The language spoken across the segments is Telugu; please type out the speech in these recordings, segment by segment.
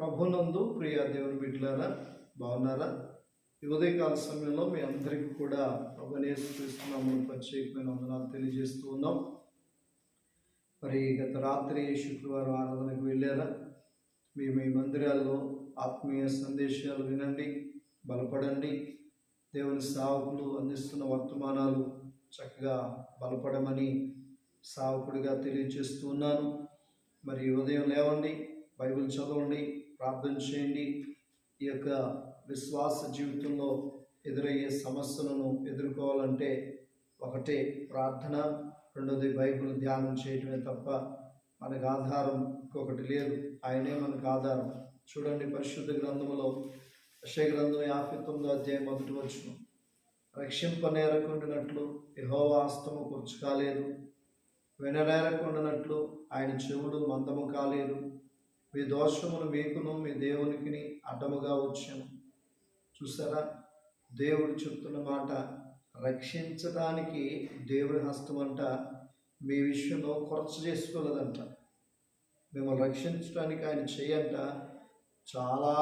ప్రభునందు ప్రియ దేవుని బిడ్డలారా బాగున్నారా? ఈ ఉదయకాల సమయంలో మీ అందరికీ కూడా ప్రభునేసుక్రీస్తున్నాము ప్రత్యేకమైన వందనాలు తెలియజేస్తూ ఉన్నాం. మరి గత రాత్రి శుక్రవారం ఆరాధనకు వెళ్ళారా? మీ మీ మందిరాల్లో ఆత్మీయ సందేశాలు వినండి బలపడండి. దేవుని సావకులు అందిస్తున్న వర్తమానాలు చక్కగా బలపడమని సావకుడిగా తెలియజేస్తూ ఉన్నాను. మరి ఉదయం లేవండి బైబిల్ చదవండి ప్రార్థన చేయండి. ఈ యొక్క విశ్వాస జీవితంలో ఎదురయ్యే సమస్యలను ఎదుర్కోవాలంటే ఒకటే ప్రార్థన రెండోది బైబిల్ ధ్యానం చేయటమే తప్ప మనకు ఆధారం ఇంకొకటి లేదు. ఆయనే మనకు ఆధారం. చూడండి పరిశుద్ధ గ్రంథములో యెషయా గ్రంథం యాభై తొమ్మిదో అధ్యాయం మొదటి వచ్చిన రక్షింపనేరకుండినట్లు యెహోవా హస్తము కూర్చు కాలేదు. విననేరకుండినట్లు ఆయన చెవుడు మందము కాలేదు. మీ దోషములు మీకును మీ దేవునికి అడ్డముగా వచ్చాను చూసారా? దేవుడు చెప్తున్న మాట రక్షించడానికి దేవుడి హస్తం అంట మీ విషయంలో కొరచ చేసుకోలేదంట. మిమ్మల్ని రక్షించడానికి ఆయన చేయంట చాలా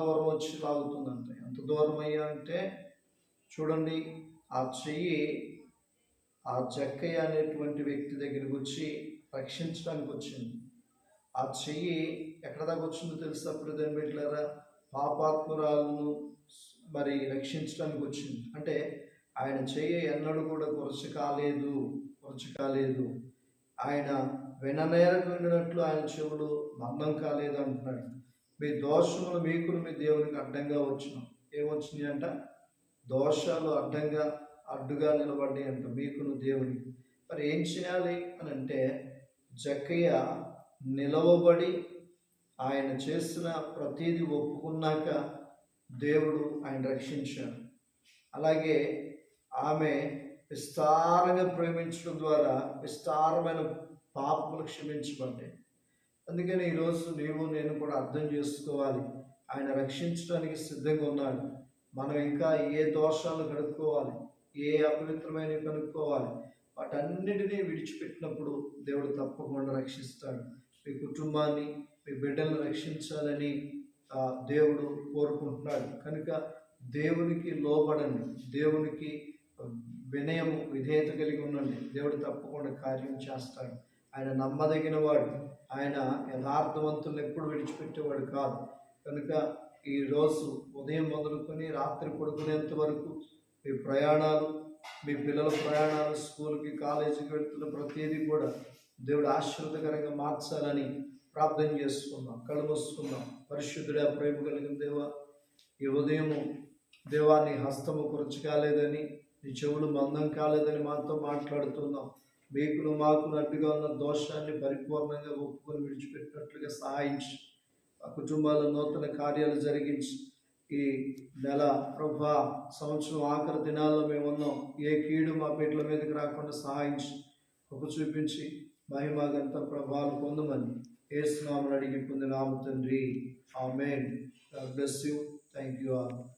దూరం వచ్చి లాగుతుందంట ఎంత దూరం అయ్యా అంటే చూడండి ఆ చెయ్యి ఆ జక్కయ్య అనేటువంటి వ్యక్తి దగ్గరికి వచ్చి రక్షించడానికి వచ్చింది. ఆ చెయ్యి ఎక్కడ దాకా వచ్చిందో తెలుసా ప్రధాని పెట్టారా పాపాత్మురాలను మరి రక్షించడానికి వచ్చింది. అంటే ఆయన చెయ్యి ఎన్నడూ కూడా కొరచ కాలేదు కొరచ కాలేదు. ఆయన విననేరకు వినట్లు ఆయన చెవుడు మందం కాలేదు అంటున్నాడు. మీ దోషములు మీకును మీ దేవునికి అడ్డంగా వచ్చిన ఏమొచ్చినాయి అంట? దోషాలు అడ్డంగా అడ్డుగా నిలబడ్డాయి అంట మీకును దేవునికి. మరి ఏం చేయాలి అని అంటే జక్కయ్య నిలవబడి ఆయన చేసిన ప్రతీది ఒప్పుకున్నాక దేవుడు ఆయన రక్షించాడు. అలాగే ఆమె విస్తారంగా ప్రేమించడం ద్వారా విస్తారమైన పాపములు క్షమించబడ్డాయి. అందుకని ఈరోజు నీవు నేను కూడా అర్థం చేసుకోవాలి. ఆయన రక్షించడానికి సిద్ధంగా ఉన్నాడు. మనం ఇంకా ఏ దోషాలు కనుక్కోవాలి? ఏ అపవిత్రమైనవి కనుక్కోవాలి? వాటన్నిటినీ విడిచిపెట్టినప్పుడు దేవుడు తప్పకుండా రక్షిస్తాడు. మీ కుటుంబాన్ని మీ బిడ్డలను రక్షించాలని దేవుడు కోరుకుంటున్నాడు. కనుక దేవునికి లోబడండి. దేవునికి వినయము విధేయత కలిగి ఉండండి. దేవుడు తప్పకుండా కార్యం చేస్తాడు. ఆయన నమ్మదగిన వాడు ఆయన యథార్థవంతులను ఎప్పుడు విడిచిపెట్టేవాడు కాదు. కనుక ఈ రోజు ఉదయం మొదలుకొని రాత్రి పడుకునేంత వరకు మీ ప్రయాణాలు మీ పిల్లల ప్రయాణాలు స్కూల్కి కాలేజీకి వెళ్తున్న ప్రతిదీ కూడా దేవుడు ఆశీర్వదకరంగా మార్చాలని ప్రార్థన చేసుకుందాం కళ్ళు మూసుకుందాం. పరిశుద్ధుడా ప్రేమ కలిగిన దేవా ఈ ఉదయము దేవాన్ని హస్తము కురచి కాలేదని నీ చెవులు మందం కాలేదని మాతో మాట్లాడుతున్నాం. మీకును మాకు అడ్డుగా ఉన్న దోషాన్ని పరిపూర్ణంగా ఒప్పుకొని విడిచిపెట్టినట్లుగా సహాయించి ఆ కుటుంబాల నూతన కార్యాలు జరిగించి ఈ నెల ప్రభా సంవత్సరం ఆఖరి దినాల్లో మేము ఉన్నాం ఏ కీడు మా బిడ్డల మీదకి రాకుండా సహాయించి ఒక చూపించి మహిమగంత ప్రభావం పొందమని ఏ స్నామని అడిగి పొందిన తండ్రి. Amen. Bless you. Thank you all.